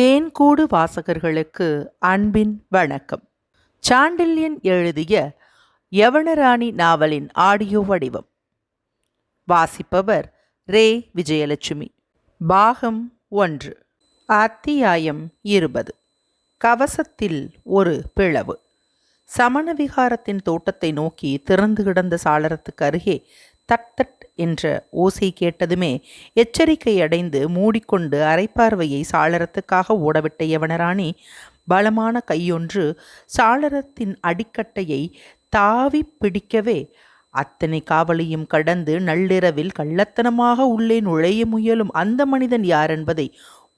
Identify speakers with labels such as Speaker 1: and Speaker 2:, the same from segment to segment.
Speaker 1: தேன்கூடு வாசகர்களுக்கு அன்பின் வணக்கம். சாண்டில்யன் எழுதிய யவனராணி நாவலின் ஆடியோ வடிவம். வாசிப்பவர் ரே. விஜயலட்சுமி. பாகம் ஒன்று. அத்தியாயம் இருபது. கவசத்தில் ஒரு பிளவு. சமணவிகாரத்தின் தோட்டத்தை நோக்கி திறந்து கிடந்த சாளரத்துக்கு அருகே தட் தட் என்ற ஓசை கேட்டதுமே எச்சரிக்கை அடைந்து மூடிக்கொண்டு அரைப்பார்வையை சாளரத்துக்காக ஓடவிட்ட யவனராணி பலமான கையொன்று சாளரத்தின் அடிக்கட்டையை தாவி பிடிக்கவே அத்தனை காவலையும் கடந்து நள்ளிரவில் கள்ளத்தனமாக உள்ளே நுழைய முயலும் அந்த மனிதன் யார் என்பதை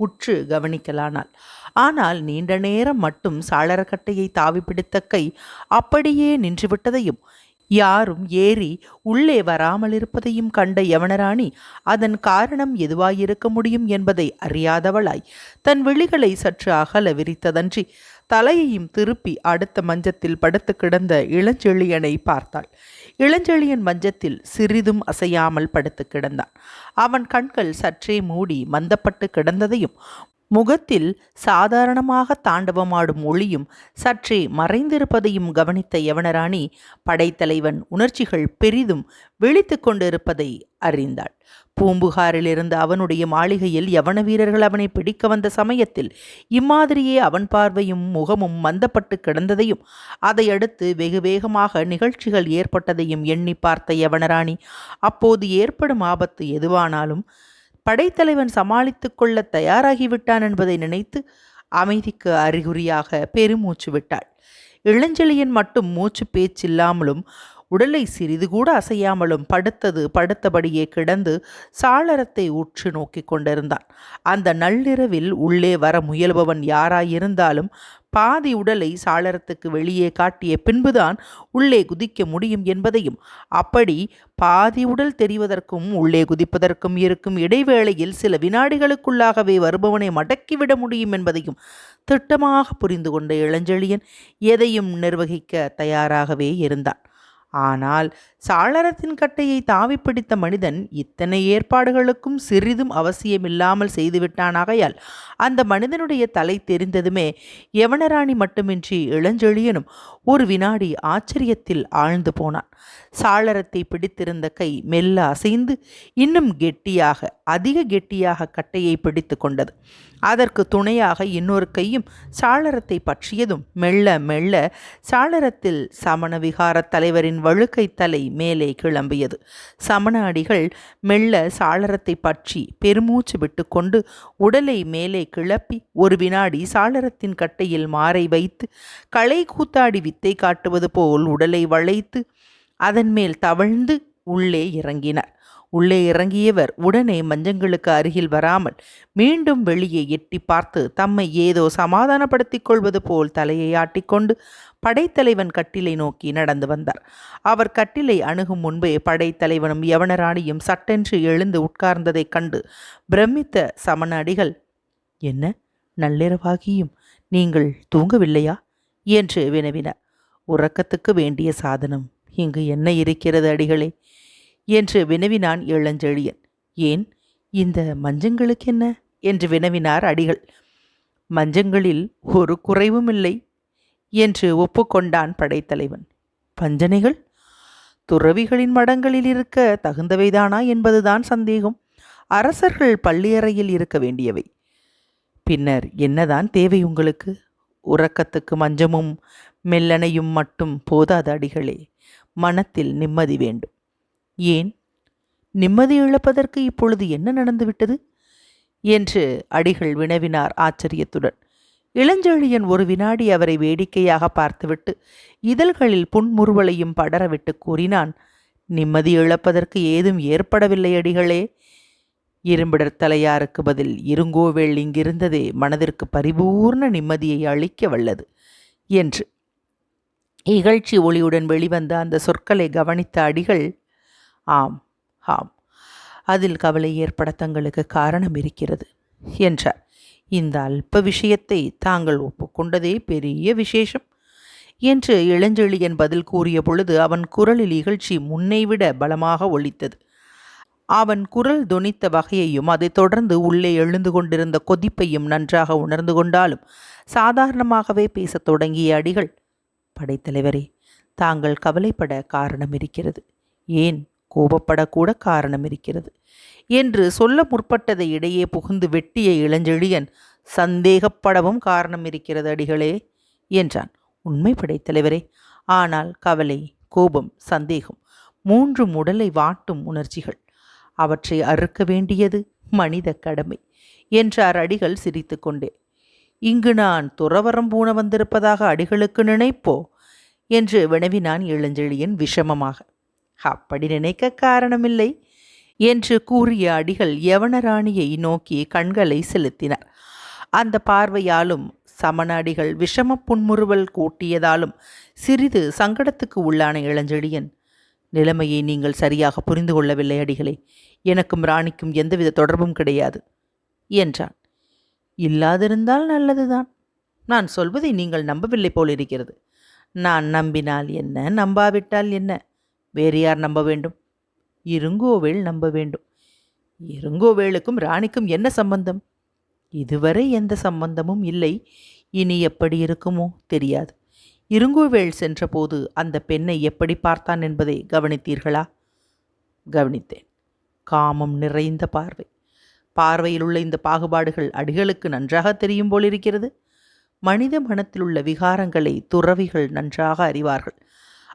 Speaker 1: உற்று கவனிக்கலானாள். ஆனால் நீண்ட நேரம் மட்டும் சாளரக்கட்டையை தாவி பிடித்த கை அப்படியே நின்றுவிட்டதையும் யாரும் ஏறி உள்ளே வராமல் இருப்பதையும் கண்ட யவனராணி அதன் காரணம் எதுவாயிருக்க முடியும் என்பதை அறியாதவளாய். தன் விழிகளை சற்று அகல விரித்ததன்றி தலையையும் திருப்பி அடுத்த மஞ்சத்தில் படுத்து கிடந்த இளஞ்செழியனை பார்த்தாள். இளஞ்செழியன் மஞ்சத்தில் சிறிதும் அசையாமல் படுத்து கிடந்தான். அவன் கண்கள் சற்றே மூடி மந்தப்பட்டு கிடந்ததையும் முகத்தில் சாதாரணமாக தாண்டவமாடும் ஒளியும் சற்றே மறைந்திருப்பதையும் கவனித்த யவனராணி படைத்தலைவன் உணர்ச்சிகள் பெரிதும் விழித்து கொண்டிருப்பதை அறிந்தாள். பூம்புகாரிலிருந்து அவனுடைய மாளிகையில் யவன வீரர்கள் அவனை பிடிக்க வந்த சமயத்தில் இம்மாதிரியே அவன் பார்வையும் முகமும் மந்தப்பட்டு கிடந்ததையும் அதையடுத்து வெகு வேகமாக நிகழ்ச்சிகள் ஏற்பட்டதையும் எண்ணி பார்த்த யவனராணி அப்போது ஏற்படும் ஆபத்து எதுவானாலும் படைத்தலைவன் சமாளித்து கொள்ள தயாராகிவிட்டான் என்பதை நினைத்து அமைதிக்கு அறிகுறியாக பெருமூச்சு விட்டாள். இளஞ்செழியன் மட்டும் மூச்சு பேச்சில்லாமலும் உடலை சிறிது கூட அசையாமலும் படுத்தது படுத்தபடியே கிடந்து சாளரத்தை உற்று நோக்கி கொண்டிருந்தான். அந்த நள்ளிரவில் உள்ளே வர முயல்பவன் யாராயிருந்தாலும் பாதி உடலை சாளரத்துக்கு வெளியே காட்டிய பின்புதான் உள்ளே குதிக்க முடியும் என்பதையும் அப்படி பாதி உடல் தெரிவதற்கும் உள்ளே குதிப்பதற்கும் இருக்கும் இடைவேளையில் சில வினாடிகளுக்குள்ளாகவே வருபவனை மடக்கிவிட முடியும் என்பதையும் திட்டமாக புரிந்து கொண்ட இளஞ்செழியன் எதையும் நிர்வகிக்க தயாராகவே இருந்தான். ஆனால் சாளரத்தின் கட்டையை தாவி பிடித்த மனிதன் இத்தனை ஏற்பாடுகளுக்கும் சிறிதும் அவசியமில்லாமல் செய்துவிட்டானாகையால் அந்த மனிதனுடைய தலை தெரிந்ததுமே யவனராணி மட்டுமின்றி இளஞ்செழியனும் ஒரு வினாடி ஆச்சரியத்தில் ஆழ்ந்து போனான். சாளரத்தை பிடித்திருந்த கை மெல்ல அசைந்து இன்னும் கெட்டியாக அதிக கெட்டியாக கட்டையை பிடித்து கொண்டது. அதற்கு துணையாக இன்னொரு கையும் சாளரத்தை பற்றியதும் மெல்ல மெல்ல சாளரத்தில் சமண விகார தலைவரின் வழுக்கை தலை மேலே கிளம்பியது. சமண அடிகள் மெல்ல சாளரத்தை பற்றி பெருமூச்சு விட்டுக்கொண்டு உடலை மேலே கிளப்பி ஒரு வினாடி சாளரத்தின் கட்டையில் மாறை வைத்து களை கூத்தாடி வித்தை காட்டுவது போல் உடலை வளைத்து அதன் மேல் தவழ்ந்து உள்ளே இறங்கினார். உள்ளே இறங்கியவர் உடனே மஞ்சங்களுக்கு அருகில் வராமல் மீண்டும் வெளியே எட்டி பார்த்து தம்மை ஏதோ சமாதானப்படுத்திக் கொள்வது போல் தலையை ஆட்டிக்கொண்டு படைத்தலைவன் கட்டிலை நோக்கி நடந்து வந்தார். அவர் கட்டிலை அணுகும் முன்பே படைத்தலைவனும் யவனராணியும் சட்டென்று எழுந்து உட்கார்ந்ததைக் கண்டு பிரமித்த சமண அடிகள் என்ன? நள்ளிரவாகியும் நீங்கள் தூங்கவில்லையா? என்று வினவினார். உறக்கத்துக்கு வேண்டிய சாதனம். இங்கு என்ன இருக்கிறது அடிகளே? என்று வினவினான் இளஞ்செழியன் ஏன்? இந்த மஞ்சங்களுக்கு என்ன என்று வினவினார் அடிகள். மஞ்சங்களில் ஒரு குறைவும் இல்லை என்று ஒப்புக்கொண்டான் படைத்தலைவன். பஞ்சனைகள்? துறவிகளின் மடங்களில் இருக்க தகுந்தவைதானா என்பதுதான் சந்தேகம். அரசர்கள் பள்ளியறையில் இருக்க வேண்டியவை. பின்னர் என்னதான் தேவை உங்களுக்கு? உறக்கத்துக்கு மஞ்சமும் மெல்லனையும் மட்டும் போதாத அடிகளே. மனத்தில் நிம்மதி வேண்டும். ஏன்? நிம்மதி இழப்பதற்கு இப்பொழுது என்ன நடந்துவிட்டது? என்று அடிகள் வினவினார் ஆச்சரியத்துடன். இளஞ்செழியன் ஒரு வினாடி அவரை வேடிக்கையாக பார்த்துவிட்டு இதழ்களில் புன்முறுவலையும் படரவிட்டு கூறினான் நிம்மதி இழப்பதற்கு ஏதும் ஏற்படவில்லை அடிகளே. இரும்பிடர் தலையாருக்கு பதில் இருங்கோவேள் இங்கிருந்ததே மனதிற்கு பரிபூர்ண நிம்மதியை அளிக்க வல்லது என்று. இகழ்ச்சி ஒளியுடன் வெளிவந்த அந்த சொற்களை கவனித்த அடிகள் ஆம் ஆம். அதில் கவலை ஏற்பட தங்களுக்கு காரணம் இருக்கிறது என்றார். இந்த அல்ப விஷயத்தை தாங்கள் ஒப்புக்கொண்டதே பெரிய விசேஷம் என்று இளஞ்செழியன் பதில் கூறிய பொழுது அவன் குரலில் இகழ்ச்சி முன்னைவிட பலமாக ஒழித்தது அவன் குரல் தொனித்த வகையையும் அதை தொடர்ந்து உள்ளே எழுந்து கொண்டிருந்த கொதிப்பையும் நன்றாக உணர்ந்து கொண்டாலும் சாதாரணமாகவே பேசத் தொடங்கிய அடிகள் படைத்தலைவரே தாங்கள் கவலைப்பட காரணம் இருக்கிறது. ஏன் கோபப்படக்கூட காரணம் இருக்கிறது. என்று சொல்ல முற்பட்டதை இடையே புகுந்து வெட்டிய இளஞ்செழியன் சந்தேகப்படவும் காரணம் இருக்கிறது அடிகளே என்றான். உண்மை படைத்தலைவரே ஆனால் கவலை கோபம் சந்தேகம் மூன்றும் உடலை வாட்டும் உணர்ச்சிகள். அவற்றை அறுக்க வேண்டியது மனித கடமை என்றார் அடிகள் சிரித்துக்கொண்டே இங்கு நான் துறவரம் பூண வந்திருப்பதாக அடிகளுக்கு நினைப்போ? என்று வினவினான் இளஞ்செழியன் விஷமமாக. அப்படி நினைக்க காரணமில்லை என்று கூறிய அடிகள் யவனராணியை நோக்கி கண்களை செலுத்தினார். அந்த பார்வையாலும் சமண அடிகள் விஷம புன்முறுவல் கூட்டியதாலும் சிறிது சங்கடத்துக்கு உள்ளான இளஞ்செழியன் நிலைமையை நீங்கள் சரியாக புரிந்து கொள்ளவில்லை அடிகளே எனக்கும் ராணிக்கும் எந்தவித தொடர்பும் கிடையாது என்றான். இல்லாதிருந்தால் நல்லதுதான். நான் சொல்வதை நீங்கள் நம்பவில்லை போல் இருக்கிறது நான் நம்பினால் என்ன நம்பாவிட்டால் என்ன? வேறு யார் நம்ப வேண்டும்? இருங்கோவேல் நம்ப வேண்டும். இருங்கோவேலுக்கும் ராணிக்கும் என்ன சம்பந்தம்? இதுவரை எந்த சம்பந்தமும் இல்லை. இனி எப்படி இருக்குமோ தெரியாது. இருங்கோவேள் சென்றபோது அந்த பெண்ணை எப்படி பார்த்தான் என்பதை கவனித்தீர்களா? கவனித்தேன். காமம் நிறைந்த பார்வை. பார்வையில் உள்ள இந்த பாகுபாடுகள் அடிகளுக்கு நன்றாக தெரியும் போலிருக்கிறது. மனித மனத்தில் உள்ள விகாரங்களை துறவிகள் நன்றாக அறிவார்கள்.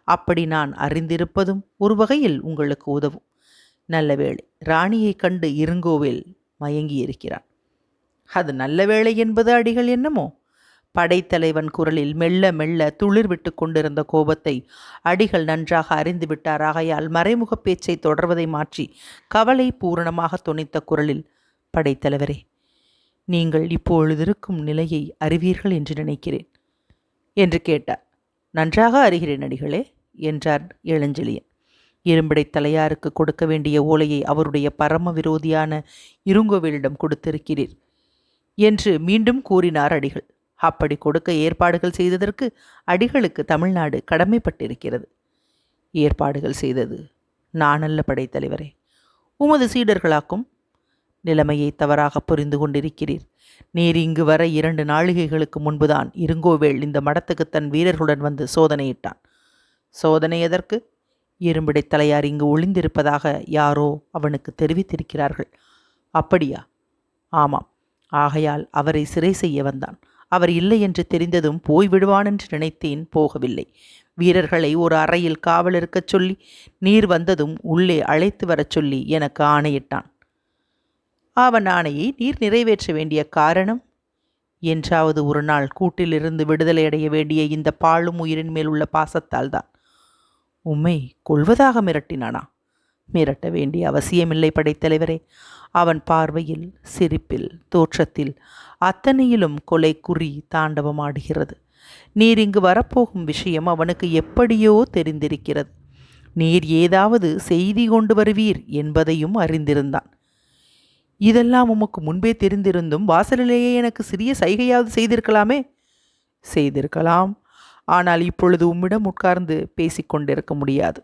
Speaker 1: அப்படி நான் அறிந்திருப்பதும் ஒரு வகையில் உங்களுக்கு உதவும். நல்ல வேளை ராணியை கண்டு இருங்கோவில் மயங்கி இருக்கிறான் அது நல்ல வேளை என்பது அடிகள் என்னமோ? படைத்தலைவன் குரலில் மெல்ல மெல்ல துளிர் விட்டு கொண்டிருந்த கோபத்தை அடிகள் நன்றாக அறிந்து விட்டார். ஆகையால் மறைமுக பேச்சை தொடர்வதை மாற்றி கவலை பூரணமாக துணித்த குரலில் படைத்தலைவரே நீங்கள் இப்பொழுதிருக்கும் நிலையை அறிவீர்கள் என்று நினைக்கிறேன் என்று கேட்டார். நன்றாக அறிகிறேன் அடிகளே என்றார் இளஞ்செழியன் இரும்படை தலையாருக்கு கொடுக்க வேண்டிய ஓலையை அவருடைய பரம விரோதியான இருங்கோவேலிடம் கொடுத்திருக்கிறீர் என்று மீண்டும் கூறினார் அடிகள். அப்படி கொடுக்க ஏற்பாடுகள் செய்ததற்கு அடிகளுக்கு தமிழ்நாடு கடமைப்பட்டிருக்கிறது. ஏற்பாடுகள் செய்தது நானல்ல படைத்தலைவரே உமது சீடர்களாக்கும் நிலைமையை தவறாக புரிந்து கொண்டிருக்கிறீர். நீர் இங்கு வர இரண்டு நாளிகைகளுக்கு முன்புதான் இருங்கோவேள் இந்த மடத்துக்கு தன் வீரர்களுடன் வந்து சோதனையிட்டான். சோதனை எதற்கு? இரும்பிடை தலையார் இங்கு ஒளிந்திருப்பதாக யாரோ அவனுக்கு தெரிவித்திருக்கிறார்கள். அப்படியா? ஆமாம். ஆகையால் அவரை சிறை செய்ய வந்தான். அவர் இல்லை என்று தெரிந்ததும் போய்விடுவான் என்று நினைத்தேன் போகவில்லை. வீரர்களை ஒரு அறையில் காவல் இருக்கச் சொல்லி நீர் வந்ததும் உள்ளே அழைத்து வரச் சொல்லி எனக்கு ஆணையிட்டான். அவன் ஆணையை நீர் நிறைவேற்ற வேண்டிய காரணம்? என்றாவது ஒரு நாள் கூட்டிலிருந்து விடுதலை அடைய வேண்டிய இந்த பாழும் உயிரின் மேல் உள்ள பாசத்தால் தான் உம்மை கொள்வதாக மிரட்டினானா? மிரட்ட வேண்டிய அவசியமில்லை படைத்தலைவரே அவன் பார்வையில் சிரிப்பில் தோற்றத்தில் அத்தனையிலும் கொலை குறி தாண்டவமாடுகிறது. நீர் இங்கு வரப்போகும் விஷயம் அவனுக்கு எப்படியோ தெரிந்திருக்கிறது. நீர் ஏதாவது செய்தி கொண்டு வருவீர் என்பதையும் அறிந்திருந்தான். இதெல்லாம் உமக்கு முன்பே தெரிந்திருந்தும் வாசலிலேயே எனக்கு சிறிய சைகையாவது செய்திருக்கலாமே? செய்திருக்கலாம். ஆனால் இப்பொழுது உம்மிடம் உட்கார்ந்து பேசிக்கொண்டிருக்க முடியாது.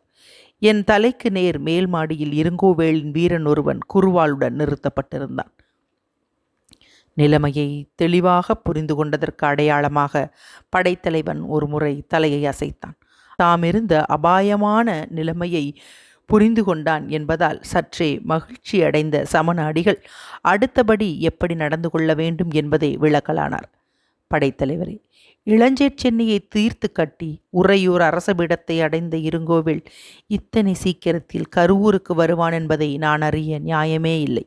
Speaker 1: என் தலைக்கு நேர் மேல் மாடியில் இருங்கோவேலின் வீரன் ஒருவன் குருவாளுடன் நிறுத்தப்பட்டிருந்தான். நிலைமையை தெளிவாக புரிந்து கொண்டதற்கு அடையாளமாக படைத்தலைவன் ஒரு முறை தலையை அசைத்தான். தாம் இருந்த அபாயமான நிலைமையை புரிந்து கொண்டான் என்பதால் சற்றே மகிழ்ச்சி அடைந்த சமநாடிகள் அடுத்தபடி எப்படி நடந்து கொள்ள வேண்டும் என்பதை விளக்கலானார். படைத்தலைவரே இளஞ்சேர் சென்னையை தீர்த்து கட்டி உறையூர் அரசபீடத்தை அடைந்த இருங்கோவில் இத்தனை சீக்கிரத்தில் கருவூருக்கு வருவான் என்பதை நான் அறிய நியாயமே இல்லை.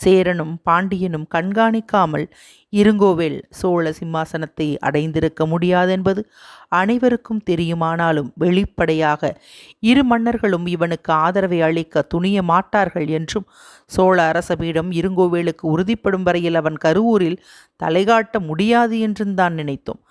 Speaker 1: சேரனும் பாண்டியனும் கண்காணிக்காமல் இருங்கோவேல் சோழ சிம்மாசனத்தை அடைந்திருக்க முடியாதென்பது அனைவருக்கும் தெரியுமானாலும் வெளிப்படையாக இரு மன்னர்களும் இவனுக்கு ஆதரவை அளிக்க துணிய மாட்டார்கள் என்றும் சோழ அரசபீடம் இருங்கோவேலுக்கு உறுதிப்படும் வரையில் அவன் கருவூரில் தலைகாட்ட முடியாது என்றும் தான் நினைத்தோம்.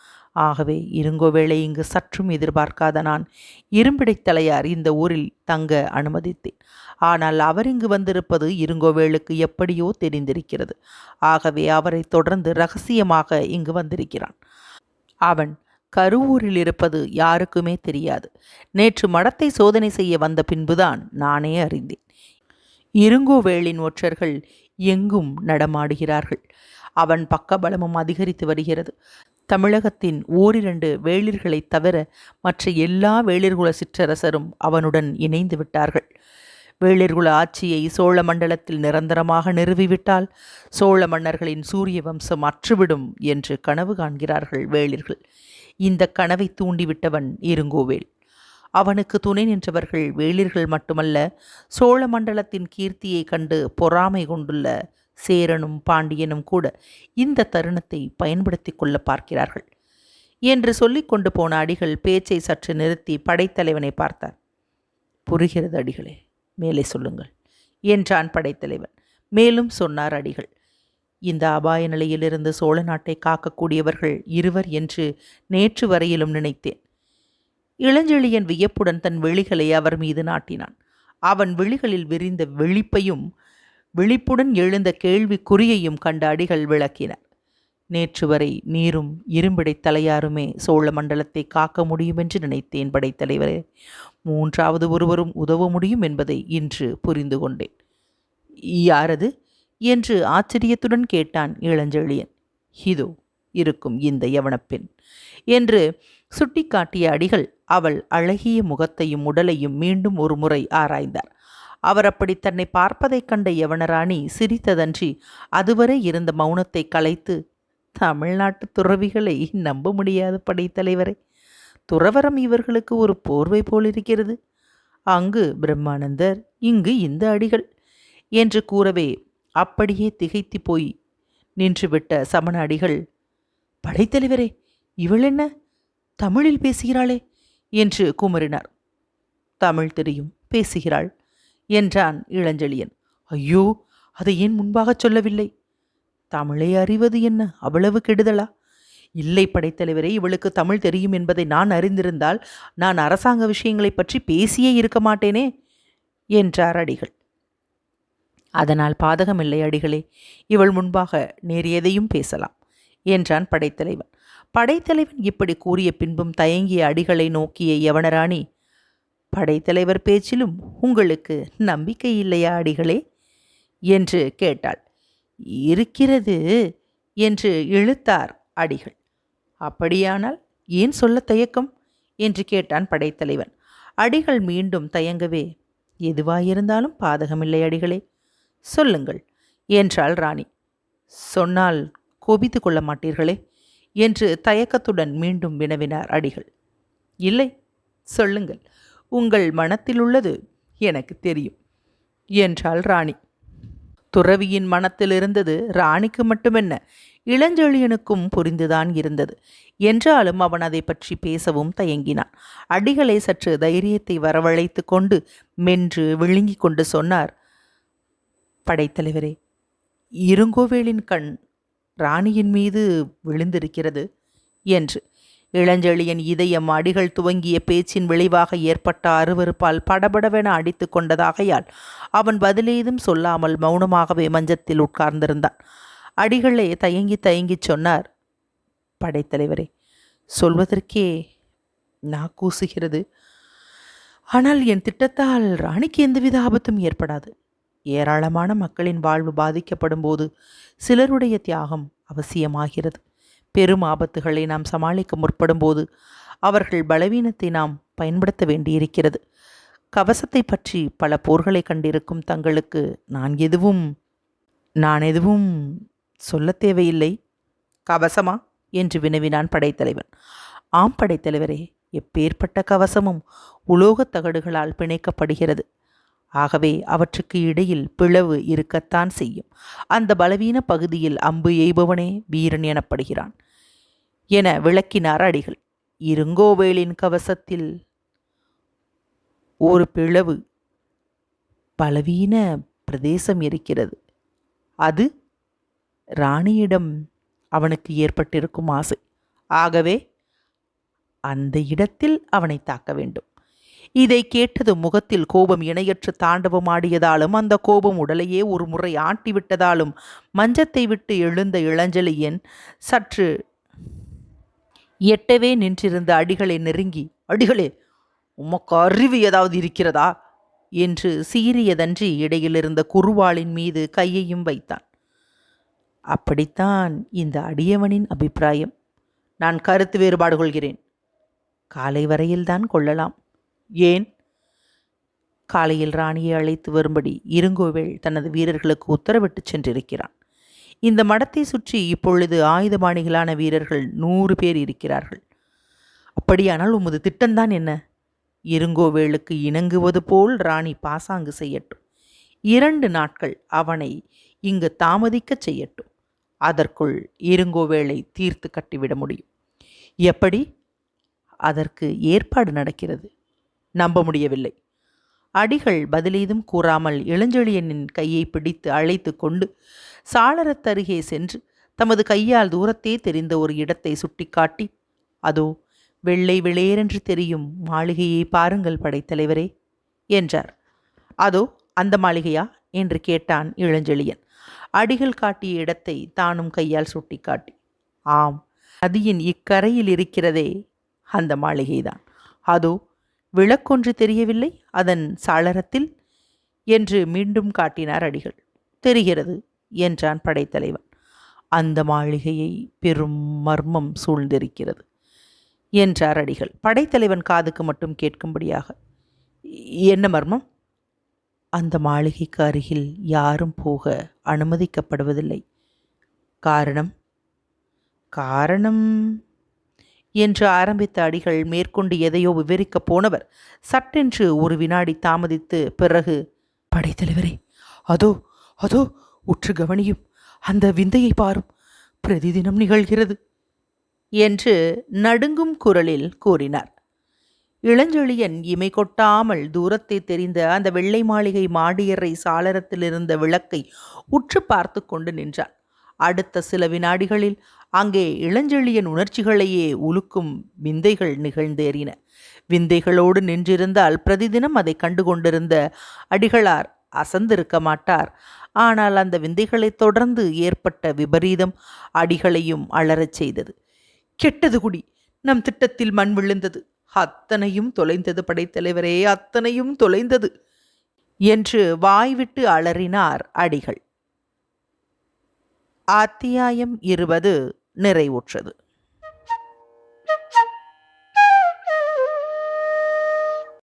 Speaker 1: ஆகவே இருங்கோவேளை இங்கு சற்றும் எதிர்பார்க்காத நான் இரும்பிடைத் தலையார் இந்த ஊரில் தங்க அனுமதித்தேன். ஆனால் அவர் இங்கு வந்திருப்பது இருங்கோவேளுக்கு எப்படியோ தெரிந்திருக்கிறது. ஆகவே அவரை தொடர்ந்து ரகசியமாக இங்கு வந்திருக்கிறான். அவன் கருவூரில் இருப்பது யாருக்குமே தெரியாது. நேற்று மடத்தை சோதனை செய்ய வந்த பின்புதான் நானே அறிந்தேன். இருங்கோவேளின் ஒற்றர்கள் எங்கும் நடமாடுகிறார்கள். அவன் பக்கபலமும் அதிகரித்து வருகிறது. தமிழகத்தின் ஓரிரண்டு வேளிர்களைத் தவிர மற்ற எல்லா வேளிர்குல சிற்றரசரும் அவனுடன் இணைந்து விட்டார்கள். வேளிர்குல ஆட்சியை சோழ மண்டலத்தில் நிரந்தரமாக நிறுவிவிட்டால் சோழ மன்னர்களின் சூரிய வம்சம் அற்றுவிடும் என்று கனவு காண்கிறார்கள் வேளிர்கள். இந்த கனவை தூண்டிவிட்டவன் இருங்கோவேல். அவனுக்கு துணை நின்றவர்கள் வேளிர்கள் மட்டுமல்ல சோழ மண்டலத்தின் கீர்த்தியை கண்டு பொறாமை கொண்டுள்ள சேரனும் பாண்டியனும் கூட இந்த தருணத்தை பயன்படுத்தி கொள்ள பார்க்கிறார்கள். என்று சொல்லிக் கொண்டு போன அடிகள் பேச்சை சற்று நிறுத்தி படைத்தலைவனை பார்த்தார் புரிகிறது அடிகளே மேலே சொல்லுங்கள் என்றான் படைத்தலைவன். மேலும் சொன்னார் அடிகள் இந்த அபாய நிலையிலிருந்து சோழ நாட்டை காக்கக்கூடியவர்கள் இருவர் என்று நேற்று வரையிலும் நினைத்தேன். இளஞ்செழியன் வியப்புடன் தன் விழிகளை அவர் மீது நாட்டினான். அவன் விழிகளில் விரிந்த விழிப்பையும் விழிப்புடன் எழுந்த கேள்விக்குறியையும் கண்ட அடிகள் விளக்கினார் நேற்று வரை நீரும் இரும்பிடை தலையாருமே சோழ மண்டலத்தை காக்க முடியும் என்று நினைத்தேன் படைத்தலைவரே மூன்றாவது ஒருவரும் உதவ முடியும் என்பதை இன்று புரிந்து கொண்டேன். யாரது? என்று ஆச்சரியத்துடன் கேட்டான் இளஞ்செழியன். இதோ இருக்கும் இந்த யவனப்பெண் என்று சுட்டிக்காட்டிய அடிகள் அவள் அழகிய முகத்தையும் உடலையும் மீண்டும் ஒரு முறை ஆராய்ந்தார். அவர் அப்படி தன்னை பார்ப்பதைக் கண்ட யவனராணி சிரித்ததன்றி அதுவரை இருந்த மௌனத்தை கலைத்து தமிழ்நாட்டு துறவிகளை நம்ப முடியாத படைத்தலைவரை. துறவரம் இவர்களுக்கு ஒரு போர்வை போலிருக்கிறது. அங்கு பிரம்மானந்தர் இங்கு இந்த அடிகள் என்று கூறவே அப்படியே திகைத்து போய் நின்றுவிட்ட சமண அடிகள் படைத்தலைவரே இவள் என்ன? தமிழில் பேசுகிறாளே என்று குமரினார். தமிழ் தெரியும் பேசுகிறாள் என்றான் இளஞ்செழியன். ஐயோ அதை ஏன் முன்பாகச் சொல்லவில்லை? தமிழை அறிவது என்ன? அவ்வளவு கெடுதலா? இல்லை படைத்தலைவரே இவளுக்கு தமிழ் தெரியும் என்பதை நான் அறிந்திருந்தால் நான் அரசாங்க விஷயங்களைப் பற்றி பேசியே இருக்க மாட்டேனே? என்றார் அடிகள். அதனால் பாதகமில்லை அடிகளே இவள் முன்பாக நேர் எதையும் பேசலாம் என்றான் படைத்தலைவன். படைத்தலைவன் இப்படி கூறிய பின்பும் தயங்கிய அடிகளை நோக்கிய யவனராணி படைத்தலைவர் பேச்சிலும் உங்களுக்கு நம்பிக்கை இல்லையா அடிகளே? என்று கேட்டாள். இருக்கிறது என்று இழுத்தார் அடிகள். அப்படியானால் ஏன் சொல்ல தயக்கம்? என்று கேட்டான் படைத்தலைவன். அடிகள் மீண்டும் தயங்கவே. எதுவாயிருந்தாலும் பாதகமில்லை அடிகளே. சொல்லுங்கள் என்றாள் ராணி. சொன்னால் கோபித்து கொள்ள மாட்டீர்களே என்று தயக்கத்துடன் மீண்டும் வினவினார் அடிகள். இல்லை சொல்லுங்கள். உங்கள் மனத்தில் உள்ளது எனக்கு தெரியும் என்றாள் ராணி. துறவியின் மனத்தில் இருந்தது ராணிக்கு மட்டுமென்ன இளஞ்செழியனுக்கும் புரிந்துதான் இருந்தது. என்றாலும் அவன் அதை பற்றி பேசவும் தயங்கினான். அடிகளை சற்று தைரியத்தை வரவழைத்து கொண்டு மென்று விழுங்கிக் கொண்டு சொன்னார் படைத்தலைவரே இருங்கோவேலின் கண் ராணியின் மீது விழுந்திருக்கிறது என்று. இளஞ்செழியன் இதயம் அடிகள் துவங்கிய பேச்சின் விளைவாக ஏற்பட்ட அருவறுப்பால் படபடவென அடித்து கொண்டதாகையால் அவன் பதிலேதும் சொல்லாமல் மௌனமாகவே மஞ்சத்தில் உட்கார்ந்திருந்தான். அடிகளே தயங்கி தயங்கிச் சொன்னார் படைத்தலைவரே சொல்வதற்கே நான் கூசுகிறது. ஆனால் என் திட்டத்தால் ராணிக்கு எந்தவித ஆபத்தும் ஏற்படாது. ஏராளமான மக்களின் வாழ்வு பாதிக்கப்படும் போது சிலருடைய தியாகம் அவசியமாகிறது. பெரும் ஆபத்துகளை நாம் சமாளிக்க முற்படும்போது அவர்கள் பலவீனத்தை நாம் பயன்படுத்த வேண்டியிருக்கிறது. கவசத்தை பற்றி பல போர்களை கண்டிருக்கும் தங்களுக்கு நான் எதுவும் நான் எதுவும் சொல்ல தேவையில்லை. கவசமா? என்று வினவினான் படைத்தலைவன். ஆம் படைத்தலைவரே எப்பேற்பட்ட கவசமும் உலோகத் தகடுகளால் பிணைக்கப்படுகிறது. ஆகவே அவற்றுக்கு இடையில் பிளவு இருக்கத்தான் செய்யும். அந்த பலவீன பகுதியில் அம்பு எய்பவனே வீரன் எனப்படுகிறான். என விளக்கினார் அடிகள். இருங்கோவேலின் கவசத்தில் ஒரு பிளவு பலவீன பிரதேசம் இருக்கிறது. அது ராணியிடம் அவனுக்கு ஏற்பட்டிருக்கும் ஆசை. ஆகவே அந்த இடத்தில் அவனை தாக்க வேண்டும். இதை கேட்டது முகத்தில் கோபம் இணையற்று தாண்டவமாடியதாலும் அந்த கோபம் உடலையே ஒரு முறை ஆட்டிவிட்டதாலும் மஞ்சத்தை விட்டு எழுந்த இளஞ்சலியன் சற்று எட்டவே நின்றிருந்த அடிகளை நெருங்கி அடிகளே உமக்கு அறிவு ஏதாவது இருக்கிறதா? என்று சீறியதன்றி இடையிலிருந்த குருவாளின் மீது கையையும் வைத்தான். அப்படித்தான் இந்த அடியவனின் அபிப்பிராயம். நான் கருத்து வேறுபாடு கொள்கிறேன். காலை வரையில்தான் கொள்ளலாம். ஏன்? காலையில் ராணியை அழைத்து வரும்படி இருங்கோவேள் தனது வீரர்களுக்கு உத்தரவிட்டு சென்றிருக்கிறான். இந்த மடத்தை சுற்றி இப்பொழுது ஆயுதபாணிகளான வீரர்கள் நூறு பேர் இருக்கிறார்கள். அப்படியானால் உமது திட்டம்தான் என்ன? இருங்கோவேளுக்கு இணங்குவது போல் ராணி பாசாங்கு செய்யட்டும். இரண்டு நாட்கள் அவனை இங்கு தாமதிக்கச் செய்யட்டும். அதற்குள் இருங்கோவேளை தீர்த்து கட்டிவிட முடியும். எப்படி? அதற்கு ஏற்பாடு நடக்கிறது. நம்ப முடியவில்லை. அடிகள் பதிலேதும் கூறாமல் இளஞ்செழியனின் கையை பிடித்து அழைத்து கொண்டு சாளரத்தருகே சென்று தமது கையால் தூரத்தே தெரிந்த ஒரு இடத்தை சுட்டிக்காட்டி அதோ வெள்ளை வெளியேறென்று தெரியும் மாளிகையை பாருங்கள் படைத்தலைவரே என்றார். அதோ அந்த மாளிகையா? என்று கேட்டான் இளஞ்செழியன். அடிகள் காட்டிய இடத்தை தானும் கையால் சுட்டிக்காட்டி ஆம் நதியின் இக்கரையில் இருக்கிறதே அந்த மாளிகைதான். அதோ விளக்கொன்று தெரியவில்லை அதன் சாளரத்தில்? என்று மீண்டும் காட்டினார் அடிகள். தெரிகிறது என்றான் படைத்தலைவன். அந்த மாளிகையை பெரும் மர்மம் சூழ்ந்திருக்கிறது என்றார் அடிகள். படைத்தலைவன் காதுக்கு மட்டும் கேட்கும்படியாக என்ன மர்மம்? அந்த மாளிகைக்கு அருகில் யாரும் போக அனுமதிக்கப்படுவதில்லை. காரணம்? காரணம்? என்று ஆரம்பித்த அடிகள் மேற்கொண்டு எதையோ விவரிக்கப் போனவர். சட்டென்று ஒரு வினாடி தாமதித்து பிறகு படைத்தலைவரே அதோ அதோ உற்று கவனியும். அந்த விந்தையை பாரும். பிரதிதினம் நிகழ்கிறது. என்று நடுங்கும் குரலில் கூறினார். இளஞ்செழியன் இமை கொட்டாமல் தூரத்தை தெரிந்த அந்த வெள்ளை மாளிகை மாடியறை சாளரத்தில் இருந்த விளக்கை உற்று பார்த்து கொண்டு நின்றான். அடுத்த சில வினாடிகளில் அங்கே இளஞ்செழியன் உணர்ச்சிகளையே உலுக்கும் விந்தைகள் நிகழ்ந்தேறின. விந்தைகளோடு நின்றிருந்தால் பிரதிதினம் அதை கண்டு கொண்டிருந்த அடிகளார் அசந்திருக்க மாட்டார். ஆனால் அந்த விந்தைகளைத் தொடர்ந்து ஏற்பட்ட விபரீதம் அடிகளையும் அலறச் செய்தது. கெட்டது குடி நம் திட்டத்தில் மண் விழுந்தது. அத்தனையும் தொலைந்தது படைத்தலைவரே அத்தனையும் தொலைந்தது என்று வாய்விட்டு அலறினார் அடிகள். அத்தியாயம் இருபது நிறைவுற்றது.